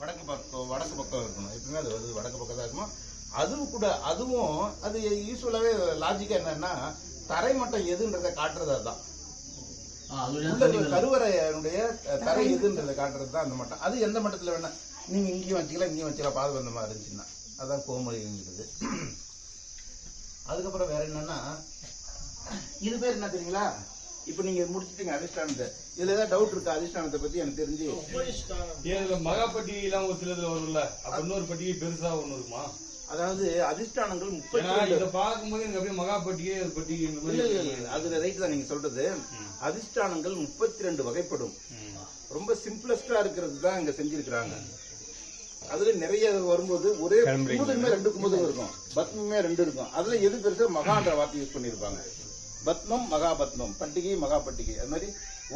வடக்கு பக்கம் வடக்கு பக்கம் இருக்கணும். எப்பவுமே அது வந்து வடக்கு பக்கம் தான் இருக்கணும். அதுவும் கூட அதுவும் அது யூஸ்வலாகவே லாஜிக்கா என்னன்னா தரைமட்டம் எதுன்றதை காட்டுறது அதுதான். அஹ், தரை எதுன்றதை காட்டுறது தான் அந்த மட்டம். அது எந்த மட்டத்துல வேணா நீங்க இங்கேயும் வச்சுக்கலாம் இங்கேயும் வச்சுக்கலாம் பாது வந்த மாதிரி இருந்துச்சுன்னா. அதான் கோமலிங்கிறது அதுக்கப்புறம் வேற என்னன்னா இது பேர் என்ன தெரியுங்களா? இப்போ நீங்க முடிச்சிட்டீங்க அதிஷ்டானத்தை. இதுல ஏதாவது டவுட் இருக்கா? அதிஷ்டானத்தை பத்தி எனக்கு தெரிஞ்சு. இதுல மகாப்பட்டி எல்லாம் ஒரு சிலதுல வரும்ல. அப்ப இன்னொரு பட்டிகை பெருசா ஒண்ணு இருக்குமா? அதாவது அதிஷ்டானங்கள் முப்பத்தி இத பாக்கும்போது எனக்கு அப்படியே மகாப்பட்டியே பட்டிகை இல்ல. அதுல ரைட் தான் நீங்க சொல்றது. அதிஷ்டானங்கள் முப்பத்தி ரெண்டு வகைப்படும். ரொம்ப சிம்பிளஸ்டா இருக்கிறது தான் இங்க செஞ்சிருக்கிறாங்க. அதுல நிறைய வரும்போது ஒரே குமுதமே ரெண்டு குமுதம் இருக்கும். பத்மமே ரெண்டு இருக்கும். அதுல எது பெருசா மகான்ற வார்த்தை யூஸ் பண்ணிருப்பாங்க பத்மம் மகாபத்மம் பட்டிகை மகா பட்டிகை அது மாதிரி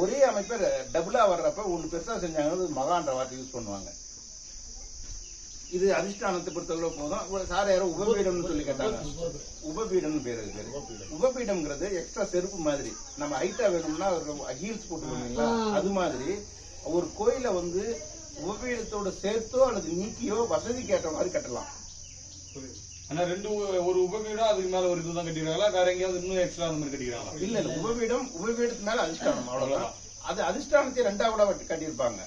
ஒரே அமைப்பை டபுளா வர்றப்ப ஒண்ணு பெருசா செஞ்சாங்க அது மகான்ற வார்த்தை யூஸ் பண்ணுவாங்க. இது அதிஷ்டானத்தை பொறுத்தவரை போதும். சார் யாரோ உபபீடம்னு சொல்லி கேட்டாங்க. உபபீடம்னு பேரு பேரு. உபபீடம்ங்கிறது எக்ஸ்ட்ரா செருப்பு மாதிரி. நம்ம ஹைட்டா வேணும்னா ஹீல்ஸ் போட்டுருவீங்களா அது மாதிரி ஒரு கோயிலை வந்து உபபீடத்தோட சேர்த்தோ அல்லது நீக்கியோ வசதிக்கு ஏற்ற மாதிரி கட்டலாம். ஆனா ரெண்டு ஒரு உபவீடம் அதுக்கு மேல ஒரு இதுதான் கட்டிக்கிறாங்களா? வேற எங்கேயாவது இன்னும் எக்ஸ்ட்ரா அந்த மாதிரி கட்டிக்கிறாங்களா? இல்ல இல்ல. உபபீடம் உபபீடத்துக்கு மேல அதிஷ்டானம் அவ்வளவுதான். அது அதிஷ்டானத்தை ரெண்டா கூட வச்சு கட்டியிருப்பாங்க.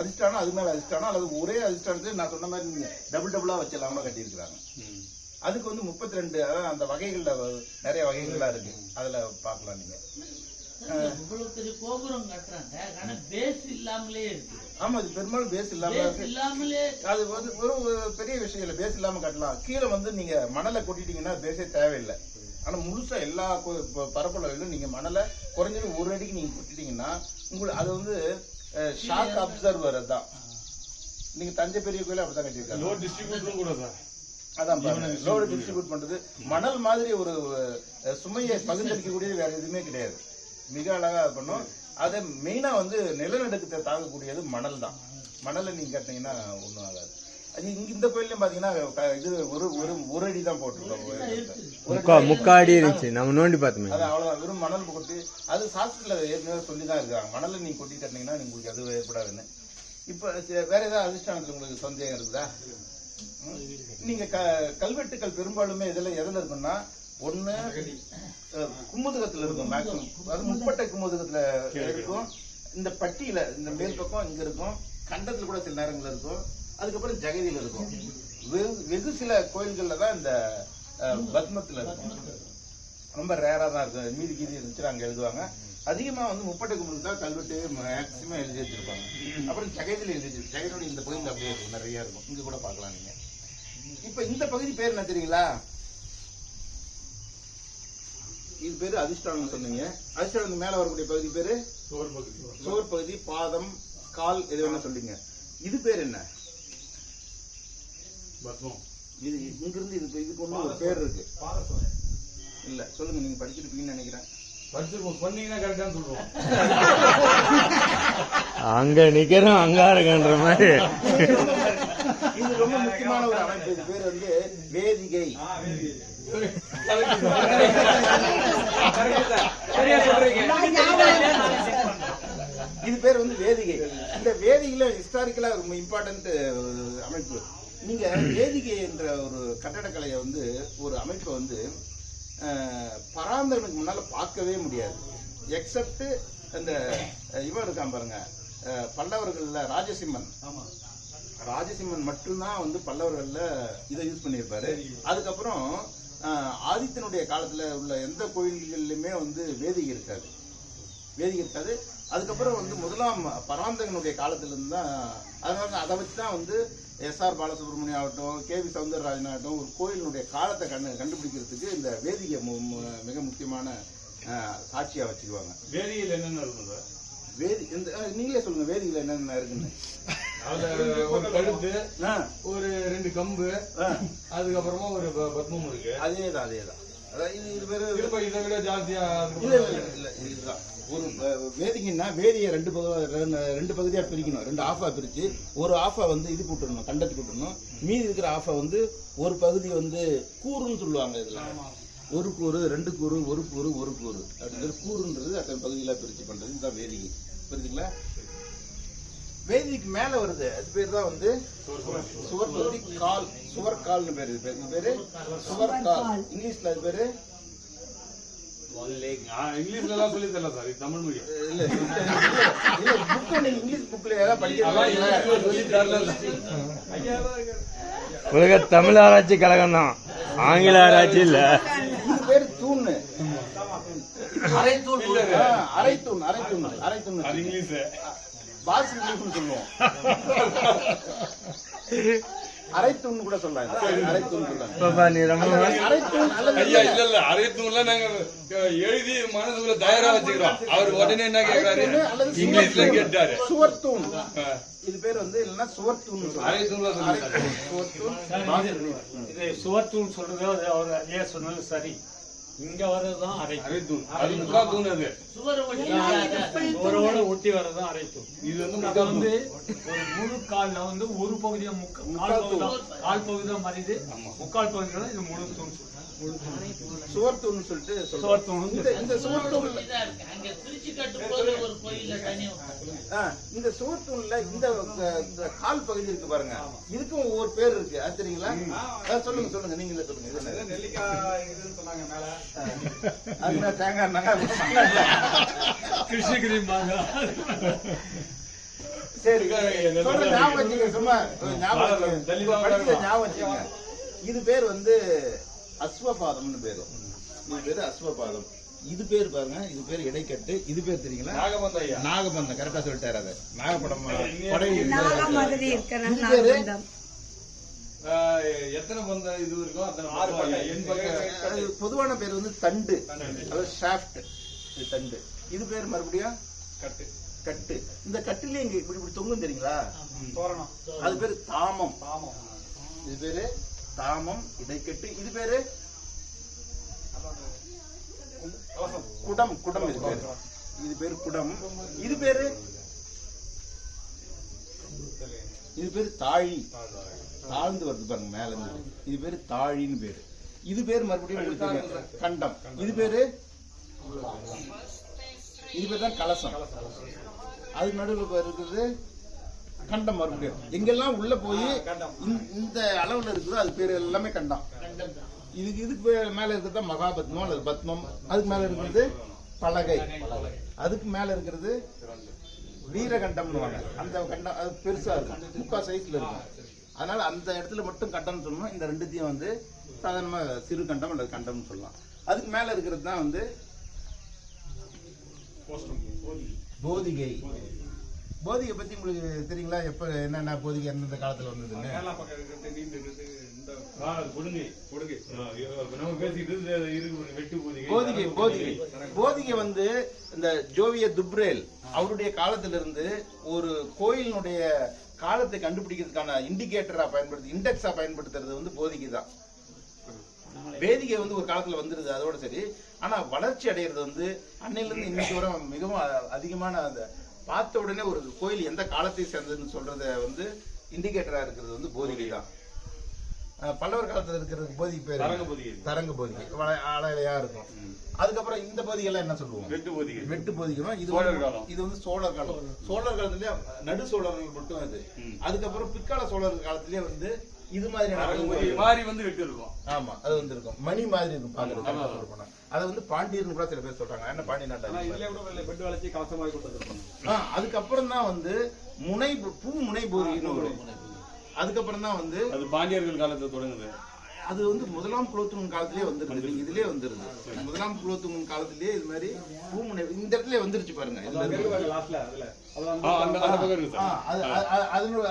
அதிஷ்டானம் அது மேல அதிஷ்டானம் அல்லது ஒரே அதிஷ்டானத்தை நான் சொன்ன மாதிரி டபுள் டபுளா வச்சலாம கட்டியிருக்கிறாங்க. அதுக்கு வந்து முப்பத்தி ரெண்டு அதாவது அந்த வகைகள்ல நிறைய வகைகள்லாம் இருக்கு. அதுல பார்க்கலாம் நீங்க. இவ்வளவு பெரிய கோபுரம் கட்டுறாங்க. ஆனா பேஸ் இல்லாமலே இருக்கு. ஆமா அது பெரும்பாலும் பேஸ் இல்லாம இல்லாமலே அது வந்து ஒரு பெரிய விஷயம் இல்ல பேஸ் இல்லாம கட்டலாம். கீழே வந்து நீங்க மணலை கொட்டிட்டீங்கன்னா பேஸே தேவையில்லை. ஆனா முழுசா எல்லா பரப்பளவிலும் நீங்க மணலை குறைஞ்சது ஒரு அடிக்கு நீங்க கொட்டிட்டீங்கன்னா உங்களுக்கு அது வந்து ஷாக் அப்சர்வர் தான். நீங்க தஞ்சை பெரிய கோயில அப்படிதான் கட்டியிருக்காங்க. அதான் லோடு டிஸ்ட்ரிபியூட் பண்றது மணல் மாதிரி ஒரு சுமையை பகிர்ந்தளிக்கக்கூடியது வேற எதுவுமே கிடையாது. மிக அழகா இது பண்ணும். அதை மெயினா வந்து நிலநடுக்கத்தை தாங்கக்கூடியது மணல் தான். மணலை நீங்க கட்டினீங்கன்னா ஒண்ணும் ஆகாது. அது இங்க இந்த கோயிலையும் பாத்தீங்கன்னா இது ஒரு ஒரு ஒரு அடி தான் போட்டிருக்கோம். முக்காடி இருந்துச்சு. நம்ம நோண்டி பார்த்தோமே. அது அவ்வளவுதான் வெறும் மணல் கொட்டி அது சாஸ்திரத்துல ஏற்கனவே சொல்லி தான் இருக்காங்க மணலை நீங்க கொட்டி கட்டினீங்கன்னா உங்களுக்கு அது ஏற்படாதுன்னு. இப்ப வேற ஏதாவது அதிர்ஷ்டானத்துல உங்களுக்கு சந்தேகம் இருக்குதா? நீங்க க- கல்வெட்டுக்கள் பெரும்பாலுமே இதுல எதுல இருக்குன்னா ஒண்ணு அஹ், குமுதகத்துல இருக்கும் மேக்ஸிமம் அது முப்பட்டை குமுதகத்துல இருக்கும். இந்த பட்டியில இந்த மேல் பக்கம் இங்க இருக்கும். கண்டத்துல கூட சில நேரங்கள்ல இருக்கும். அதுக்கப்புறம் ஜெகதியில இருக்கும். வெகு- வெகு சில கோயில்கள்ல தான் இந்த பத்மத்துல இருக்கும். ரொம்ப ரேரா தான் இருக்கும். மீதி கீதி இருந்துச்சு அங்க எழுதுவாங்க. அதிகமா வந்து முப்பட்டை கும்பலுக்கு தான் கல்வெட்டு மேக்சிமம் எழுதி வச்சிருப்பாங்க. அப்புறம் ஜெகதியில் எழுதி வச்சிருப்பாங்க ஜெகதோட இந்த பகுதியில் அப்படியே இருக்கும். நிறைய இருக்கும். இங்க கூட பார்க்கலாம் நீங்க. இப்ப இந்த பகுதி பேர் என்ன தெரியுங்களா? இது பேரு அதிஷ்டானம் சொன்னீங்க. அதிஷ்டானத்துக்கு மேல வரக்கூடிய பகுதி பேரு? சோர் பகுதி. சோர் பகுதி பாதம் கால் எது வேணா சொல்லுங்க இது பேர் என்ன? பத்மம். இது இங்கிருந்து இது இதுக்கு ஒண்ணு ஒரு பேர் இருக்கு. இல்ல சொல்லுங்க நீங்க படிச்சிருப்பீங்கன்னு நினைக்கிறேன். படிச்சிருப்போம். சொன்னீங்கன்னா கரெக்டான்னு சொல்லுவோம். அங்க நிக்கிறோம் அங்க இருக்கன்ற மாதிரி. இது ரொம்ப முக்கியமான ஒரு அமைப்பு. இது பேர் வந்து வேதிகை. இது பேர் வந்து வேதிகை. இந்த வேதிகையில ஹிஸ்டாரிக்கலா ரொம்ப இம்பார்ட்டன்ட் அமைப்பு. நீங்க வேதிகை என்ற ஒரு கட்டடக்கலையை வந்து ஒரு அமைப்பை வந்து பராந்தகனுக்கு முன்னால பார்க்கவே முடியாது. எக்ஸப்ட் அந்த இவன் இருக்கான் பாருங்க. பல்லவர்கள்ல ராஜசிம்மன். ராஜசிம்மன் மட்டும்தான் வந்து பல்லவர்கள்ல இதை யூஸ் பண்ணியிருப்பாரு. அதுக்கப்புறம் ஆதித்தனுடைய காலத்துல உள்ள எந்த கோயில்கள்லயுமே வந்து வேதிகை இருக்காது. வேதிகை இருக்காது. அதுக்கப்புறம் வந்து முதலாம் பராந்தகனுடைய காலத்துல இருந்து தான் அதனால அதை வச்சு தான் வந்து எஸ் ஆர் பாலசுப்ரமணியம் ஆகட்டும் கே வி சவுந்தரராஜன் ஆகட்டும் ஒரு கோயிலினுடைய காலத்தை கண்டு கண்டுபிடிக்கிறதுக்கு இந்த வேதிகை மிக முக்கியமான ஆஹ், சாட்சியா வச்சுக்குவாங்க. வேதியில என்னென்ன இருக்கும் சார் வேதி இந்த நீங்களே சொல்லுங்க வேதிகையில் என்னென்ன இருக்குன்னு. ஒரு கழுத்து ஒரு ரெண்டு கம்பு. அதுக்கப்புறமா ஒரு பத்மம் இருக்கு. அதேதான் அதேதான். அதான் இது இது விட ஜாஸ்தியா இல்ல இல்ல இதுதான். ஒரு வேதிங்கன்னா வேதியை ரெண்டு ரெண்டு- ரெண்டு பகுதியா பிரிக்கணும். ரெண்டு ஆஃபா பிரிச்சு ஒரு ஆஃபா வந்து இது கூட்டணும் கண்டத்துக்கு கூட்டணும் மீதி இருக்கிற ஆஃபா வந்து ஒரு பகுதி வந்து கூறுன்னு சொல்லுவாங்க இதுல. ஒரு கூறு ரெண்டு கூறு ஒரு கூறு ஒரு கூறு. அப்படிங்கிறது கூறுன்றது அத்தனை பகுதியில பிரிச்சு பண்றது. இதுதான் வேதிகை புரியுதுங்களா? வேதிக்கு மேல வருது. அது பேர் தான் வந்து சுவர் தொட்டி கால். சுவர் கால்னு பேரு. இது பேரு பேரு? சுவர் கால் இங்கிலீஷ்ல அது பேரு? இங்கிலீஷ்ல எல்லாம் சொல்லி தரல சார். இது தமிழ் மொழி. இல்ல இல்ல இல்ல புக் நீங்க இங்கிலீஷ் புக்ல சொல்லி தரல ஐயா உலக தமிழ் ஆராய்ச்சி கழகம் தான். ஆங்கில ஆராய்ச்சி இல்ல. இது பேரு தூண். அரைத்தூள் ஆ, அரைத்தூண் அரைத்தூண் அரைத்தூண். இங்கிலீஷ்னு சொல்லுவோம். அரைத்தூண் கூட சொல்லலாம் அரைத்தூண் அல்லது ஐயா இல்ல இல்ல. அரைத்தூள்ல நாங்க எழுதி மனசுக்குள்ள தயாரா வச்சுக்கிறோம். அவர் உடனே என்ன கேக்குறாரு இங்கிலீஷ்ல சுவர்த்தூண். கேட்டாரு. சுவர்த்தூண் இது பேர் வந்து இல்லைன்னா சுவர்த்தூண் அரைத்தூண் சுவர்த்தூண். இது சுவர்த்தூள் சொல்றது அது அவர் ஐயா சொன்னது சரி. இங்க வர்றதுதான் அரைத்தூள் அது முக்கா தூண் அது. சுவர் ஒட்டி சுவரோட ஒட்டி வர்றதுதான் அரைத்தூள் இது வந்து வந்து தூண். ஒரு முழு கால்ல வந்து ஒரு பகுதியா முக்கா கால் பகுதி தான். கால் பகுதி தான் மாறிது முக்கால் பகுதி தான் இது முழு தூண் சொல்றேன். சுவர்த்தூண் சொல்லிட்டு சொல்றோம். சுவர்த்தூண் இந்த தனி ஆ, இந்த சுவர்த்தூண்ல இந்த இந்த- இந்த கால் பகுதி இருக்கு பாருங்க. இதுக்கும் ஒவ்வொரு பேர் இருக்கு. அது தெரியுங்களா? சொல்லுங்க சொல்லுங்க. நீங்களே சொல்லுங்க? நெல்லிக்காய் இதுன்னு சொன்னாங்க மேல. அது என்ன தேங்காய் எண்ணெய்? சொன்னாங்களே. கிருஷ்ணகிரி சரி ஞாபகம் சும்மா இது பேர் வந்து அஸ்வபாதம்னு பேரு. இது பேரு அஸ்வபாதம். இது பேர் பாருங்க இது பேர் இடைக்கட்டு. இது பேர் தெரியுங்களா? நாகபந்த ஐயா. நாகபந்தம் கரெக்டா சொல்லிட்டாரு அதை. நாகப்படம் படகு நாகமதுரை இருக்கிற இது பேரு? நாகபந்தம் அஹ், எத்தனை பந்த இது இருக்கும் அத்தனை ஆறு பக்கம் என் பக்கம் அது பொதுவான பேர் வந்து தண்டு. அதாவது ஷாஃப்ட். இது தண்டு. இது பேர் மறுபடியும் கட்டு. கட்டு. இந்த கட்டுல இங்க இப்படி இப்படி தொங்கும் தெரியுங்களா? தோரணம். அது பேரு தாமம். ஆமாம் இது பேரு தாமம் இடைக்கட்டு. இது பேரு? குடம். குடம் இது பேரு. இது பேரு குடம். இது பேரு இது பேரு தாழி. தாழ்ந்து வருது பாருங்க மேல இருந்து. இது பேரு தாழின்னு பேரு. இது பேரு மறுபடியும் உங்களுக்கு. கண்டம். இது பேரு இது பேர் தான் கலசம். அதுக்கு நடுவில் இருக்குது கண்டம் மறுபடியும். எங்கெல்லாம் உள்ள போய் இந்த- அளவுல இருக்குதோ அது பேர் எல்லாமே கண்டம். இதுக்கு இதுக்கு மேல இருக்கிறது மகாபத்மம் அல்லது பத்மம். அதுக்கு மேல இருக்கிறது பலகை. அதுக்கு மேல இருக்கிறது வீரகண்டம்னுவாங்க. அந்த கண்டம் அது பெருசா இருக்கும். முக்கா சைஸ்ல இருக்கும். அதனால அந்த இடத்துல மட்டும் கண்டம்னு சொல்லணும். இந்த ரெண்டுத்தையும் வந்து சாதாரணமாக சிறு கண்டம் அல்லது கண்டம்னு சொல்லலாம். அதுக்கு மேல இருக்கிறது தான் வந்து போதிகை. போதிகை பத்தி உங்களுக்கு தெரியுங்களா? எப்ப என்னென்ன போதிகை எந்தெந்த காலத்துல வந்ததுன்னு? போதிகை வந்து இந்த ஜோவிய துப்ரேல் அவருடைய காலத்திலிருந்து ஒரு கோயிலினுடைய காலத்தை கண்டுபிடிக்கிறதுக்கான இண்டிகேட்டரா பயன்படுத்தி இண்டெக்ஸா பயன்படுத்துறது வந்து போதிகை தான் வேதிகை வந்து ஒரு காலத்துல வந்துருது அதோட சரி. ஆனா வளர்ச்சி அடைகிறது வந்து அன்னையில இருந்து இன்னைக்கு வரை மிகவும் அதிகமான அந்த பார்த்த உடனே ஒரு கோயில் எந்த காலத்தை சேர்ந்ததுன்னு சொல்றத வந்து இண்டிகேட்டரா இருக்கிறது வந்து போதிகை தான் பல்லவர் காலத்துல இருக்கிறது போதிகை பேர் தரங்க போதிகை. தரங்க போதிகை வள- அலையா இருக்கும். அதுக்கப்புறம் இந்த போதிகைலாம் என்ன சொல்லுவோம்? வெட்டு போதிகை வெட்டு போதிக்கணும் இது. இது வந்து சோழர் காலம். சோழர் காலத்திலேயே நடு சோழர்கள் மட்டும் அது. அதுக்கப்புறம் பிற்கால சோழர் காலத்திலேயே வந்து இது போதிகை மாதிரி வந்து வெட்டு இருக்கும் ஆமா அது வந்து இருக்கும். மணி மாதிரி இருக்கும் பாக்குறது அதை வந்து பாண்டியர்னு கூட சில பேர் சொல்றாங்க. என்ன பாண்டிய ஆனா நாட்டை இதுலயே கூட வெள்ளை பெட்டு வளைச்சி கலசமாக கொடுத்துருப்பாங்க. ஆ, அதுக்கப்புறம் தான் வந்து முனை பூ முனை போதின்னு வரும் அதுக்கப்புறம் தான் வந்து அது பாண்டியர்கள் காலத்துல தொடங்குது. அது வந்து முதலாம் குலோத்துங்கன் காலத்திலேயே வந்துருது. நீங்க இதுலயே வந்துருது. முதலாம் குலோத்துங்கன் காலத்திலேயே இது மாதிரி பூமுனை இந்த இடத்துல வந்துருச்சு பாருங்க.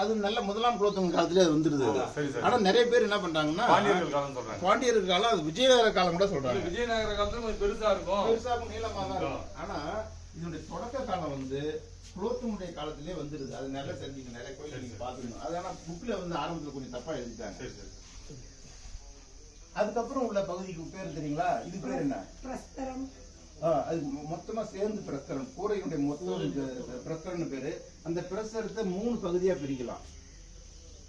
அது நல்ல முதலாம் குலோத்துங்கன் காலத்திலே அது வந்துருது அது. சரி, சரி. ஆனா நிறைய பேர் என்ன பண்றாங்கன்னா பாண்டியர்கள் காலம் சொல்றாங்க. பாண்டியர்கள் காலம் அது விஜயநகர காலம் கூட சொல்றாங்க. விஜயநகர காலத்துல கொஞ்சம் பெருசா இருக்கும். பெருசாகவும் நீளமா தான் இருக்கும். ஆனா இதனுடைய தொடக்க காலம் வந்து குலோத்துங்கனுடைய காலத்திலே வந்துருது. அது நிறைய தெரிஞ்சுக்க நிறைய கோயில் நீங்க பாத்துக்கணும் அது ஆனா புக்ல வந்து ஆரம்பத்துல கொஞ்சம் தப்பா எழுதிட்டாங்க. சரி சரி அதுக்கப்புறம் உள்ள பகுதிக்கு பேர் தெரியுங்களா? இது பேர் என்ன? பிரஸ்தரம். ஆ, அது மொத்தமா சேர்ந்து பிரஸ்தரம். கூரையினுடைய மொத்தம் இந்த பிரஸ்தரம்னு பேரு. அந்த பிரஸ்தரத்தை மூணு பகுதியா பிரிக்கலாம்.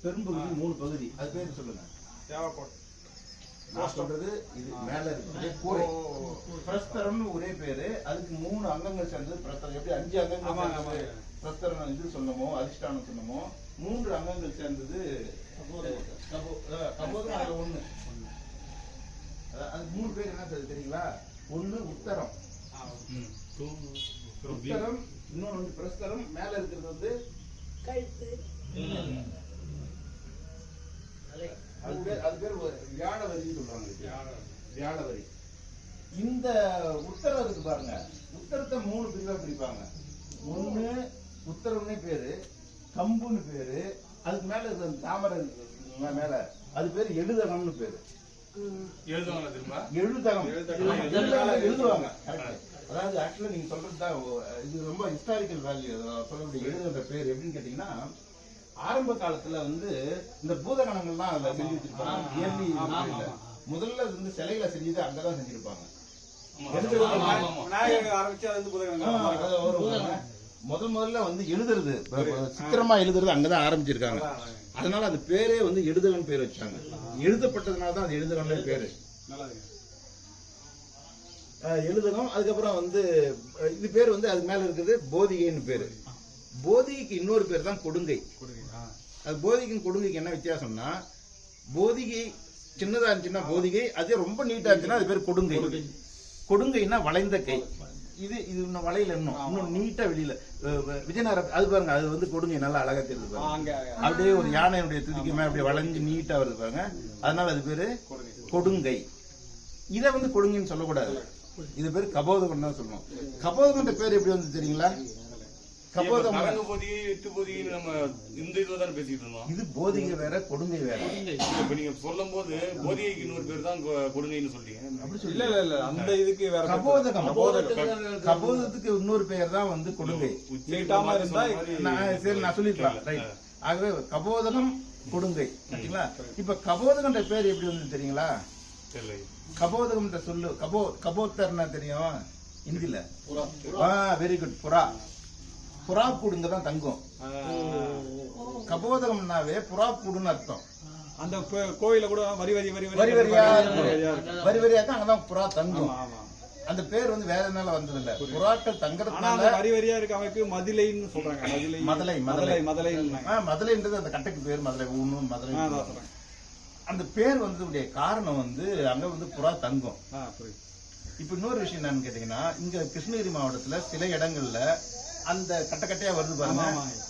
பெரும்பகுதி மூணு பகுதி. அது பேர் சொல்லுங்க. தேவைப்படும் நான் சொல்றது இது மேல இருக்கு. கூரை. பிரஸ்தரம்னு ஒரே பேரு. அதுக்கு மூணு அங்கங்கள் சேர்ந்தது பிரஸ்தரம். எப்படி அஞ்சு அங்கங்கள் பிரஸ்தரம் இது சொன்னமோ அதிஷ்டானம் சொன்னமோ மூன்று அங்கங்கள் சேர்ந்தது கபோதம். அதுல ஒண்ணு. அது மூணு பேர் என்ன தெரியுங்களா? ஒண்ணு உத்தரம். உத்தரம் இன்னொன்னு வந்து பிரஸ்தரம். மேல இருக்கிறது வந்து கழுத்து. அது பேர் அது பேர் ஒரு வியாழவரின்னு சொல்றாங்க. வியாழவரி. இந்த இருக்கு பாருங்க. உத்தரத்தை மூணு பிரிவா பிரிப்பாங்க. ஒண்ணு உத்தரம்னே பேரு கம்புன்னு பேரு அதுக்கு மேல தாமரை மேல. அது பேரு எழுதகம்னு பேரு. எழுதகம். எழுதுவாங்க. அதாவது ஆக்சுவலா நீங்க சொல்றது தான் இது ரொம்ப ஹிஸ்டாரிக்கல் வேல்யூ சொல்லக்கூடிய எழுதுன்ற பேர் எப்படின்னு கேட்டீங்கன்னா ஆரம்ப காலத்துல வந்து இந்த பூதகணங்கள்லாம் அதுல செஞ்சு வச்சிருப்பாங்க. முதல்ல வந்து சிலைகளை செஞ்சது அங்கதான் செஞ்சிருப்பாங்க. முதல் முதல்ல வந்து எழுதுறது. சித்திரமா எழுதுறது அங்கதான் ஆரம்பிச்சிருக்காங்க. அதனால அது பேரே வந்து எழுதுகன் பேர் வச்சாங்க. எழுதப்பட்டதுனால தான் அது எழுதுகன் பேரு. எழுதணும். அதுக்கப்புறம் வந்து இது பேர் வந்து அது மேல இருக்குது போதிகைன்னு பேரு. போதிகைக்கு இன்னொரு பேர் தான் கொடுங்கை. அது போதிகைக்கும் கொடுங்கைக்கு என்ன வித்தியாசம்னா போதிகை சின்னதா இருந்துச்சுன்னா போதிகை அதே ரொம்ப நீட்டா இருந்துச்சுன்னா அது பேர் கொடுங்கை. கொடுங்கைன்னா வளைந்த கை. இது இது இன்னும் வளையல இன்னும். இன்னும் நீட்டா வெளியில. விஜயநகர அது பாருங்க அது வந்து கொடுங்கை நல்லா அழகா தெரியுது பாருங்க. அப்படியே ஒரு யானையுடைய துதிக்கு மேல அப்படியே வளைஞ்சு நீட்டா வருது பாருங்க. அதனால அது பேரு கொடுங்கை. இத வந்து கொடுங்கைன்னு சொல்லக்கூடாது. இது பேர் கபோதகம் தான் சொல்லணும் கபோதகன்ற பேர் எப்படி வந்து தெரியுங்களா? கபோதகம் நரங்கு பொதிகை எட்டு நம்ம இந்த இதுல தானே பேசிட்டு இருந்தோம். இது போதிகை வேற கொடுங்கை வேற. இப்ப நீங்க சொல்லும் போது போதிகைக்கு இன்னொரு பேர் தான் கொ- கொடுங்கைன்னு சொல்றீங்க. அப்படி இல்ல சொல்லி இல்ல இல்ல அந்த இதுக்கு வேற பேர். கபோதகம் கபோதத்துக்கு இன்னொரு பெயர் தான் வந்து கொடுங்கை நீட்டாம இருந்தா நான் சரி நான் சொல்லிருக்கலாம். ரைட் ஆகவே கபோதகம் கொடுங்கை இப்ப கபோதகன்ற பேர் எப்படி வந்து தெரியுங்களா? கபோதகம்ன்ற சொல்லு. கபோ கபோத்தர்னா தெரியும். இந்தில வெரி குட் புறா. புறா கூடுங்க தான் தங்கும் கபோதகம்னாவே புறா கூடுன்னு அர்த்தம். அந்த கோயில கூட வரி வரி வரி வரி வரியா. வரி வரியா தான் அங்கதான் புறா தங்கும். அந்த பேர் வந்து வேற என்னால வந்தது இல்ல புறாக்கள் தங்கறதுனால வரி வரியா இருக்க அமைப்பு மதிலைன்னு சொல்றாங்க. மதிலை மதலை, மதலை மதலை. மதலை ஆ, மதுரைன்றது அந்த கட்டைக்கு பேர் மதுரை அதான் சொல்றேன் அந்த பேர் வந்ததுடைய காரணம் வந்து அங்க வந்து புறா தங்கும். இப்ப இன்னொரு விஷயம் என்னன்னு கேட்டீங்கன்னா இங்க கிருஷ்ணகிரி மாவட்டத்துல சில இடங்கள்ல அந்த கட்ட கட்டையா வருது பாருங்க.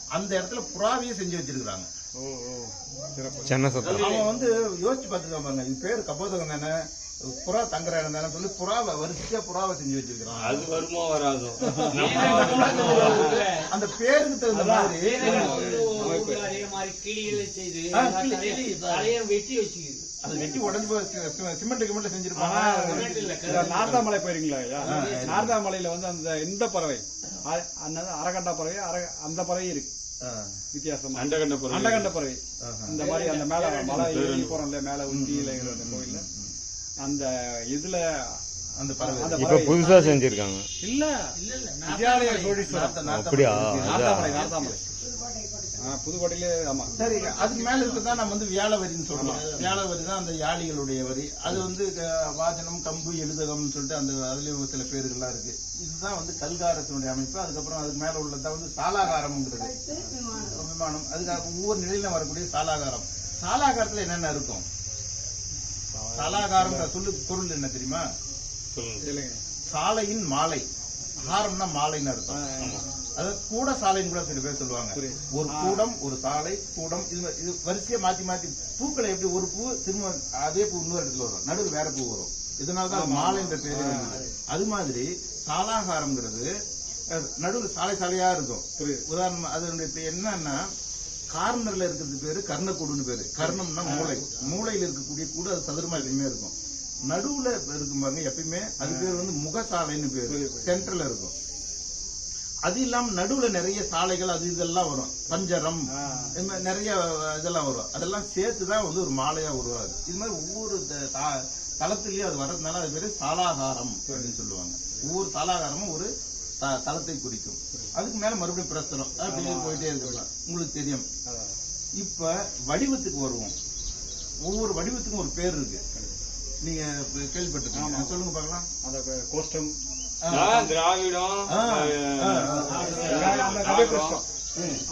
அந்த இடத்துல புறாவையே செஞ்சு வச்சிருக்காங்க ஓ ஓ. சிறப்பு. சென்னை சத்தம். அவன் வந்து யோசிச்சு பார்த்துக்காம பாருங்க. இது பேர் கபோதகம் தானே? புறா தங்குற இடம் தானே சொல்லி புறாவை வரிசையா புறாவை செஞ்சு வச்சிருக்கான் அது வருமோ வராதோ? அந்த பேருக்கு தகுந்த மாதிரி. அதே மாதிரி கிளிகளை செய்து. தலையை வெட்டி வச்சுக்குது. அது வெட்டி உடஞ்சு சிமெண்ட் கிமெண்ட் செஞ்சிருப்பாங்க நார்தாமலை போயிருங்களா ஐயா? நார்தாமலையில வந்து அந்த இந்த பறவை? அரகண்டா பறவை அர அந்த பறவை இருக்கு. வித்தியாசமா. அண்டகண்ட பொருள் அண்டகண்ட பறவை. இந்த மாதிரி அந்த மேல மலை ஏறி போறோம்ல மேல உச்சியில இருக்கிற அந்த கோயில்ல. அந்த இதுல அந்த பறவை. அந்த இப்ப பறவை புதுசா செஞ்சிருக்காங்க. இல்ல. இல்ல நாத்த- நாத்த அப்படியா? பறவை. நார்தாமலை. நார்தாமலை ஆ, புதுக்கோட்டையிலே ஆமா. சரி அதுக்கு மேல இருக்கிறதா நம்ம வந்து வியாழவரின்னு சொல்றோம். வியாழவரி தான் அந்த யாழிகளுடைய வரி. அது வந்து வாசனம் கம்பு எழுதகம்னு சொல்லிட்டு அந்த அதுலயும் சில பேர்கள்லாம் இருக்கு. இதுதான் வந்து கல்காரத்தினுடைய அமைப்பு. அதுக்கப்புறம் அதுக்கு மேல உள்ளதான் வந்து சாலாகாரம்ங்கிறது. விமானம். அதுக்கு ஒவ்வொரு நிலையில வரக்கூடிய சாலாகாரம். சாலாகாரத்துல என்னென்ன இருக்கும்? சாலாகாரம்ன்ற சொல்லு பொருள் என்ன தெரியுமா? சாலையின் மாலை. ஹாரம்னா மாலைன்னு அர்த்தம். அது கூட சாலைன்னு கூட சில பேர் சொல்லுவாங்க. ஒரு கூடம் ஒரு சாலை கூடம் இது இது வரிசையா மாத்தி மாத்தி பூக்களை எப்படி ஒரு பூ திரும்ப அதே பூ இன்னொரு இடத்துல வரும். நடுவில் வேற பூ வரும். இதனாலதான் மாலைன்ற பேரே அது. மாதிரி சாலாகாரம்ங்கிறது நடுவில் சாலை சாலையா இருக்கும். உதாரணமா அதனுடைய இப்ப என்னன்னா கார்னர்ல இருக்கிறது பேரு கர்ணக்கூடுன்னு பேரு. கர்ணம்னா மூளை. மூளையில இருக்கக்கூடிய கூடு அது சதுரமா எப்பயுமே இருக்கும். நடுவுல இருக்கும் பாருங்க எப்பயுமே. அது பேர் வந்து முகசாலைன்னு பேரு. சென்டர்ல இருக்கும். அது இல்லாம நடுவுல நிறைய சாலைகள் அது இதெல்லாம் வரும். பஞ்சரம் நிறைய இதெல்லாம் வரும். அதெல்லாம் சேர்த்து தான் வந்து ஒரு மாலையா உருவாகுது. இது மாதிரி ஒவ்வொரு தளத்திலயும் அது வர்றதுனால அது பேரு சாலாகாரம் அப்படின்னு சொல்லுவாங்க. ஒவ்வொரு சாலாகாரமும் ஒரு தளத்தை குறிக்கும். அதுக்கு மேல மறுபடியும் பிரஸ்தரம் அப்படியே போயிட்டே இருக்கலாம். உங்களுக்கு தெரியும். இப்ப வடிவத்துக்கு வருவோம். ஒவ்வொரு வடிவத்துக்கும் ஒரு பேர் இருக்கு. நீங்க கேள்விப்பட்டிருக்கீங்க. சொல்லுங்க பார்க்கலாம். அந்த கோஷ்டம். நான் திராவிடம்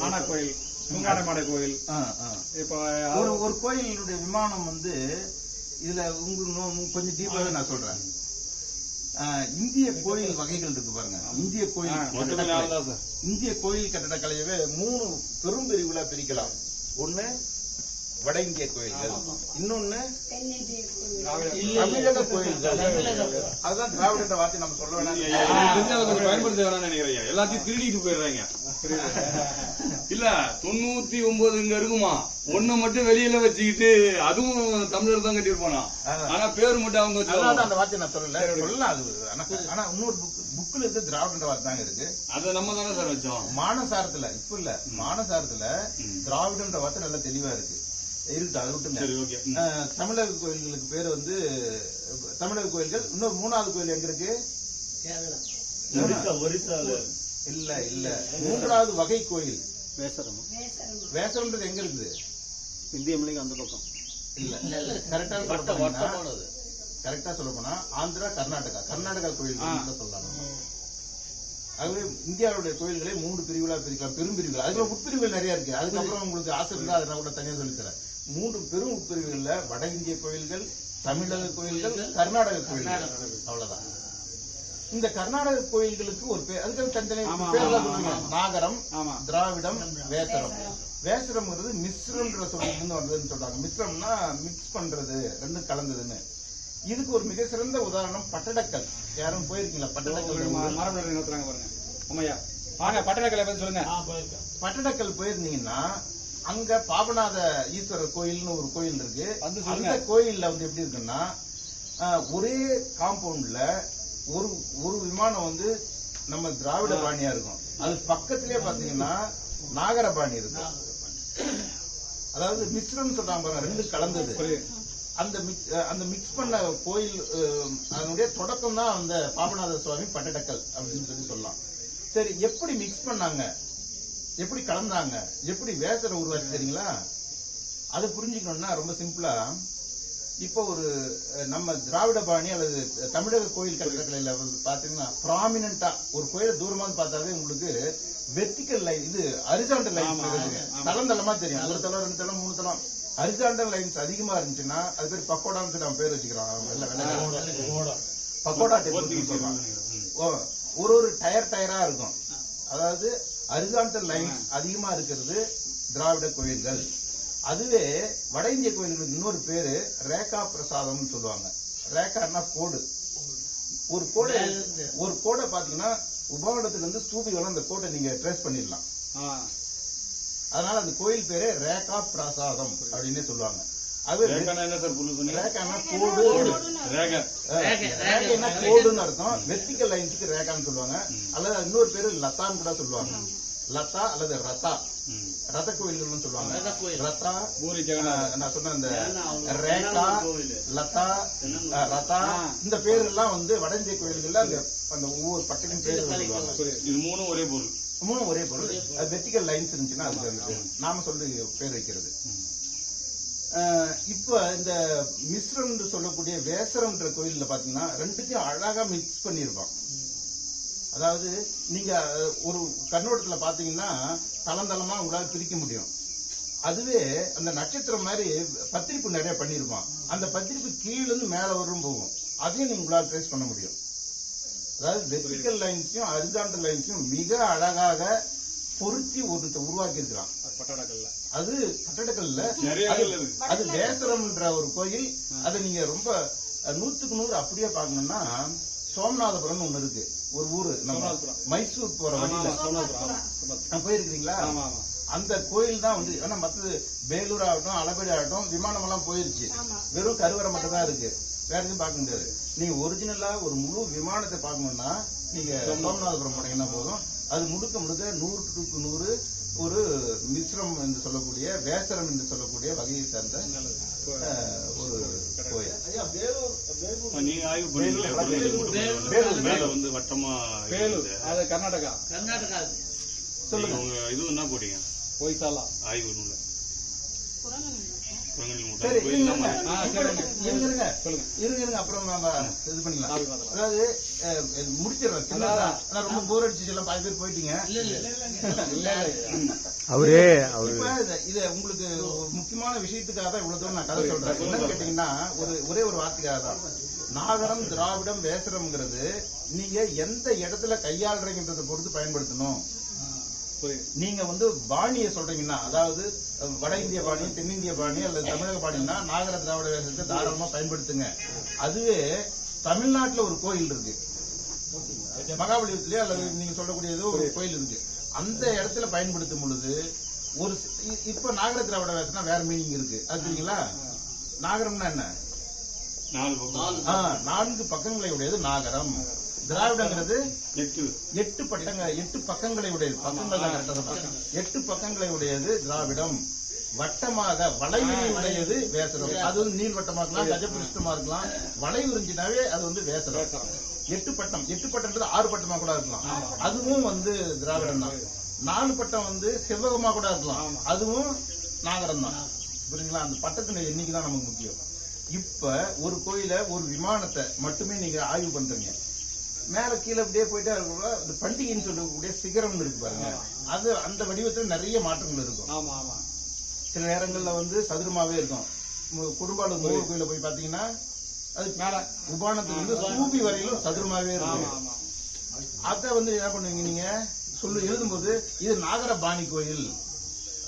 ஆனா கோயில் துங்காடமாட கோயில். இப்போ ஒரு ஒரு கோயிலுடைய விமானம் வந்து இதுல உங்களுக்கு இன்னும் கொஞ்சம் டீப்பாவே நான் சொல்றேன் இந்திய கோயில் வகைகள் இருக்கு பாருங்க இந்திய கோயில் இந்திய கோயில் கட்டடக்கலையவே மூணு பெரும் பிரிவுகளா பிரிக்கலாம் ஒண்ணு வட இந்திய கோயில்கள். இன்னொன்னு தமிழக கோயில்கள். அதுதான் திராவிட வார்த்தை நம்ம சொல்ல வேணாம் பயன்படுத்த வேணாம்னு நினைக்கிறேன் எல்லாத்தையும் திருடிட்டு போயிடுறாங்க. இல்ல தொண்ணூத்தி ஒன்பது இங்க இருக்குமா? ஒண்ணு மட்டும் வெளியில வச்சுக்கிட்டு அதுவும் தமிழர் தான் கட்டியிருப்பானா ஆனா பேர் மட்டும் அவங்க அந்த வார்த்தை நான் சொல்லல. சொல்லலாம் அது. ஆனா இன்னொரு புக் புக்ல இருக்கு திராவிட வார்த்தை தாங்க இருக்கு. அதை நம்ம தானே சார் வச்சோம். மானசாரத்துல இப்ப இல்ல மானசாரத்துல திராவிடன்ற வார்த்தை நல்லா தெளிவா இருக்கு. இருக்கு அதை விட்டுங்க சரி ஓகே அஹ், தமிழக கோயில்களுக்கு பேர் வந்து தமிழக கோயில்கள். இன்னொரு மூணாவது கோயில் எங்க இருக்கு? இல்ல இல்ல. மூன்றாவது வகை கோயில். வேசரம். வேசம்ன்றது எங்க இருக்குது? இந்திய மொழிக்கு அந்த பக்கம். இல்ல கரெக்டா கரெக்டா சொல்ல போனா ஆந்திரா கர்நாடகா. கர்நாடகா கோயில் சொல்லலாம். ஆகவே இந்தியாவுடைய கோயில்களை மூன்று பிரிவுகளா பிரிக்கலாம். பெரும் பிரிவுகள் அதுல உட்பிரிவுகள் நிறைய இருக்கு. அதுக்கப்புறம் உங்களுக்கு ஆசை இருந்தா அதை நான் கூட தனியா சொல்லித்தரேன் மூன்று பெரும் உட்பிரிவுகள்ல வட இந்திய கோயில்கள் தமிழக கோயில்கள் கர்நாடக கோயில்கள். அவ்வளவுதான். இந்த கர்நாடக கோயில்களுக்கு ஒரு பேர் அதுக்கு தனித்தனி பேர்லாம் சொல்லுங்க நாகரம். திராவிடம் வேசரம். வேசரம்ங்கிறது மிஸ்ரம்ன்ற சொல்ல இருந்து வந்ததுன்னு சொல்றாங்க. மிஸ்ரம்னா மிக்ஸ் பண்றது ரெண்டும் கலந்ததுன்னு. இதுக்கு ஒரு மிக சிறந்த உதாரணம் பட்டடக்கல். யாரும் போயிருக்கீங்களா? பட்டடக்கல் நடத்துறாங்க பாருங்க. உமையா. வாங்க பட்டணக்கலை பத்தி சொல்லுங்க. பட்டடக்கல் போயிருந்தீங்கன்னா அங்க பாபநாத ஈஸ்வரர் கோயில்னு ஒரு கோயில் இருக்கு. அந்த கோயில்ல வந்து எப்படி இருக்குன்னா ஒரே காம்பவுண்ட்ல ஒரு ஒரு விமானம் வந்து நம்ம திராவிட பாணியா இருக்கும். அது பக்கத்திலே பாத்தீங்கன்னா நாகர பாணி இருக்கும். அதாவது மிஸ்ரம் சொல்றாங்க பாருங்க ரெண்டு கலந்தது. அந்த அஹ் அந்த மிக்ஸ் பண்ண கோயில் அதனுடைய தொடக்கம் தான் அந்த பாபநாத சுவாமி பட்டடக்கல் அப்படின்னு சொல்லி சொல்லலாம். சரி எப்படி மிக்ஸ் பண்ணாங்க? எப்படி கலந்தாங்க? எப்படி வேசரை உருவாச்சு தெரியுங்களா? அதை புரிஞ்சுக்கணும்னா ரொம்ப சிம்பிளா இப்போ ஒரு நம்ம திராவிட பாணி அல்லது தமிழக கோயில் கட்டடக்கலையில வந்து பாத்தீங்கன்னா ப்ராமினண்டா ஒரு கோயிலை தூரமா பார்த்தாவே உங்களுக்கு வெர்டிக்கல் லைன் இது அரிசாண்டல் லைன்ஸ் தளம் தெரியும். ஒரு தளம் ரெண்டு தளம் மூணு தளம். அரிசாண்டல் லைன்ஸ் அதிகமா இருந்துச்சுன்னா அது பேர் பக்கோடான்னு சொல்லி அவன் பேர் வச்சுக்கிறான். பக்கோடா டெம்பிள் ஒரு ஒரு டயர் டயரா இருக்கும். அதாவது அரிசாண்டல் லைன்ஸ் அதிகமா இருக்கிறது திராவிட கோயில்கள். அதுவே வட இந்திய கோயில்களுக்கு இன்னொரு பேரு ரேகா பிரசாதம்னு சொல்லுவாங்க. ரேகான்னா கோடு. ஒரு கோடை ஒரு கோடை பாத்தீங்கன்னா உபகடத்துல இருந்து ஸ்தூபிகளும் அந்த கோட்டை நீங்க ட்ரேஸ் பண்ணிடலாம். அதனால அந்த கோயில் பேரே ரேகா பிரசாதம் அப்படின்னு சொல்லுவாங்க. அது ரேகானா என்ன சார் புல்லு சொன்னீங்க? ரேகான்னா கோடு. கோடுன்னு அர்த்தம். வெர்டிக்கல் லைன்ஸ்க்கு ரேகான்னு சொல்லுவாங்க. அல்லது இன்னொரு பேரு லதான்னு கூட சொல்லுவாங்க. லதா அல்லது ரதா. ரத கோயில்கள்னு சொல்லுவாங்க. ரதா பூரி நான் சொன்ன அந்த ரேகா லதா ரதா இந்த பேர் எல்லாம் வந்து வட இந்திய கோயில்கள்ல அந்த அந்த ஒவ்வொரு பக்கத்தின் பேர் சொல்லுவாங்க. இது மூணும் ஒரே பொருள். மூணும் ஒரே பொருள். வெர்டிக்கல் லைன்ஸ் இருந்துச்சுன்னா அதுக்கு. நாம சொல்லி பேர் வைக்கிறது. இப்ப இந்த மிஸ்ரம்னு சொல்லக்கூடிய வேசரம்ன்ற கோயில்ல பாத்தீங்கன்னா ரெண்டுத்தையும் அழகா மிக்ஸ் பண்ணிருப்பான் அதாவது நீங்க ஒரு கண்ணோட்டத்துல பாத்தீங்கன்னா தளந்தளமா உங்களால பிரிக்க முடியும். அதுவே அந்த நட்சத்திரம் மாதிரி பத்திரிப்பு நிறைய பண்ணிருப்பான். அந்த பத்திரிப்பு கீழ இருந்து மேல வரும் போகும். அதையும் நீங்க உங்களால ட்ரேஸ் பண்ண முடியும். அதாவது வெர்டிக்கல் லைன்ஸையும் ஹரிசாண்டல் லைன்ஸையும் மிக அழகாக பொருத்தி ஒருத்த உருவாக்கி இருக்கிறான் அது கட்டடக்கல்ல நிறைய அது- வேசரம்ன்ற ஒரு கோயில். அதை நீங்க ரொம்ப நூத்துக்கு நூறு அப்படியே பார்க்கணும்னா சோமநாதபுரம் ஒண்ணு இருக்கு. ஒரு ஊரு நம்ம மைசூர் போற வழியில. ஆமா அந்த கோயில் தான் வந்து ஏன்னா மத்தது வேலூர் ஆகட்டும் அளபேடு ஆகட்டும் விமானம் எல்லாம் போயிருச்சு வெறும் கருவறை மட்டும் தான் இருக்கு. வேற எதுவும் பார்க்க முடியாது. நீங்க ஒரிஜினலா ஒரு முழு விமானத்தை பார்க்கணும்னா நீங்க சோமநாதபுரம் போனீங்கன்னா போதும். அது முழுக்க முழுக்க நூறுக்கு நூறு ஒரு மிஸ்ரம் என்று சொல்லக்கூடிய வேசரம் என்று சொல்லக்கூடிய வகையை சார்ந்த ஒரு கோயில். வட்டமா. அது கர்நாடகா. கர்நாடகா. உங்க இது என்ன போட்டீங்க? ஒய்சாலா. ஆய்வு நூல சரி இருங்க. இருங்க. இருங்க இருங்க அப்புறம் இது பண்ணிக்கலாம். அதாவது முடிச்சிடுறேன். சின்னதா ஆனா ரொம்ப போர் அடிச்சு எல்லாம் பாதி பேர் போயிட்டீங்க. அவரே இத- உங்களுக்கு முக்கியமான விஷயத்துக்காக தான் இவ்வளவு தூரம் நான் கதை சொல்றேன். என்னன்னு கேட்டீங்கன்னா ஒரு ஒரே ஒரு வார்த்தைக்காக தான். நாகரம் திராவிடம் வேசரம்ங்கிறது நீங்க எந்த இடத்துல கையாளுறீங்கன்றதை பொறுத்து பயன்படுத்தணும். நீங்க வந்து பாணியை சொல்றீங்கன்னா அதாவது வட இந்திய பாணி தென்னிந்திய பாணி அல்லது தமிழக பாணின்னா நாகர திராவிட வேஷத்தை தாராளமா பயன்படுத்துங்க. அதுவே தமிழ்நாட்டுல ஒரு கோயில் இருக்கு. மகாபலிபுரத்துலயோ அல்லது நீங்க சொல்லக்கூடியதோ ஒரு கோயில் இருக்கு. அந்த இடத்துல பயன்படுத்தும் பொழுது ஒரு இப்ப நாகர திராவிட வேஷம்னா வேற மீனிங் இருக்கு. அது தெரியுங்களா? நாகரம்னா என்ன? நான்கு பக்கங்களை உடையது நாகரம். திராவிடங்கிறது எட்டு. எட்டு பட்டங்க எட்டு பக்கங்களை உடையது பக்கங்கள் தான். எட்டு பக்கங்களை உடையது திராவிடம். வட்டமாக வளைவினை உடையது வேசரம் அது வந்து நீள்வட்டமா இருக்கலாம் கஜபிருஷ்டமா இருக்கலாம். வளைவு இருந்துச்சுனாவே அது வந்து வேசரம் எட்டு பட்டம். எட்டு பட்டம்ன்றது ஆறு பட்டமா கூட இருக்கலாம். அதுவும் வந்து திராவிடம் தான். நாலு பட்டம் வந்து செவ்வகமா கூட இருக்கலாம். அதுவும் நாகரம் தான். புரியுங்களா அந்த பட்டத்தின் எண்ணிக்கை தான் நமக்கு முக்கியம். இப்ப ஒரு கோயில ஒரு விமானத்தை மட்டுமே நீங்க ஆய்வு பண்றீங்க. மேல கீழே அப்படியே போயிட்டே இருக்கிற இந்த பண்டிகைன்னு சொல்லக்கூடிய சிகரம் இருக்கு பாருங்க. அது அந்த வடிவத்துல நிறைய மாற்றங்கள் இருக்கும். ஆமா ஆமா. சில நேரங்கள்ல வந்து சதுரமாவே இருக்கும். குடும்பாலூர் முருகர் கோயில போய் பாத்தீங்கன்னா அது மேல. உபானத்துக்கு வந்து சூபி வரையிலும் சதுரமாவே இருக்கும். அத வந்து என்ன பண்ணுவீங்க நீங்க? சொல்லு எழுதும்போது இது நாகர பாணி கோயில்.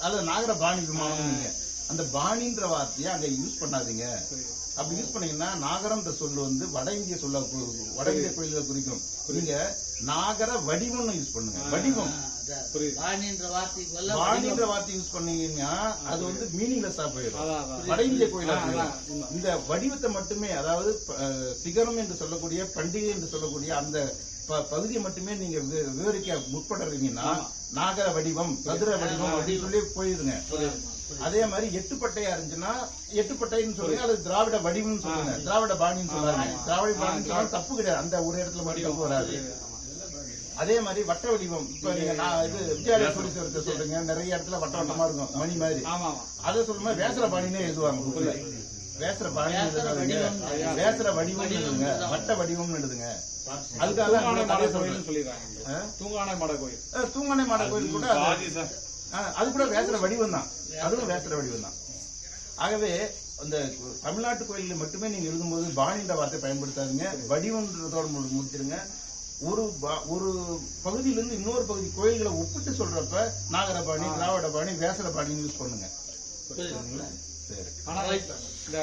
அல்லது நாகர பாணி விமானம். அந்த பாணின்ற வார்த்தையை அங்க யூஸ் பண்ணாதீங்க. அப்படி யூஸ் பண்ணீங்கன்னா நாகரம்ன்ற சொல்லு வந்து வட இந்திய சொல்ல வட இந்திய கோயில்களை குறிக்கும். நீங்க நாகர வடிவம்னு யூஸ் பண்ணுங்க. வடிவம். பாணின்ற வார்த்தை யூஸ் பண்ணீங்கன்னா அது வந்து மீனிங்லெஸ்ஸா போயிடும். வட இந்திய கோயிலா இந்த வடிவத்தை மட்டுமே அதாவது சிகரம் என்று சொல்லக்கூடிய பண்டிகை என்று சொல்லக்கூடிய அந்த பகுதியை மட்டுமே நீங்க விவரிக்க முற்படுறீங்கன்னா நாகர வடிவம் சதுர வடிவம் அப்படின்னு சொல்லி போயிருங்க அதே மாதிரி எட்டுப்பட்டையா இருந்துச்சுன்னா எட்டுப்பட்டைன்னு சொல்லுங்க அல்லது திராவிட வடிவம்னு சொல்லுங்க திராவிட பாணின்னு சொல்லாங்க திராவிட பாணின்னு தப்பு கிடையாது. அந்த ஒரு இடத்துல மட்டும் தப்பு வராது. அதே மாதிரி வட்ட வடிவம். இப்ப நீங்க நான் இது விஜயாலய சுரீஸ்வரத்தை சொல்றீங்க. நிறைய இடத்துல வட்ட வட்டமா இருக்கும். மணி மாதிரி. அதை சொல்லும்போது வேசர பாணினே எழுதுவாங்க புக்ல வேசர பாணி வேசர வடிவம் எழுதுங்க. வட்ட வடிவம் எழுதுங்க. அதுக்காக தூங்கானை மாட கோயில். தூங்கனை மாட கோயில் கூட அது- அது கூட வேசர வடிவம் தான். அதுவும் வேசர வடிவம் தான் ஆகவே அந்த தமிழ்நாட்டு கோயில்ல மட்டுமே நீங்க எழுதும்போது பாணின்ற வார்த்தை பயன்படுத்தாதீங்க. வடிவம்ன்றதோட மு- முடிச்சிருங்க. ஒரு ஒரு பகுதியிலிருந்து இன்னொரு பகுதி கோயில்களை ஒப்பிட்டு சொல்றப்ப நாகரபாணி திராவிட பாணி வேசர பாணின்னு யூஸ் பண்ணுங்க? சரி. இந்த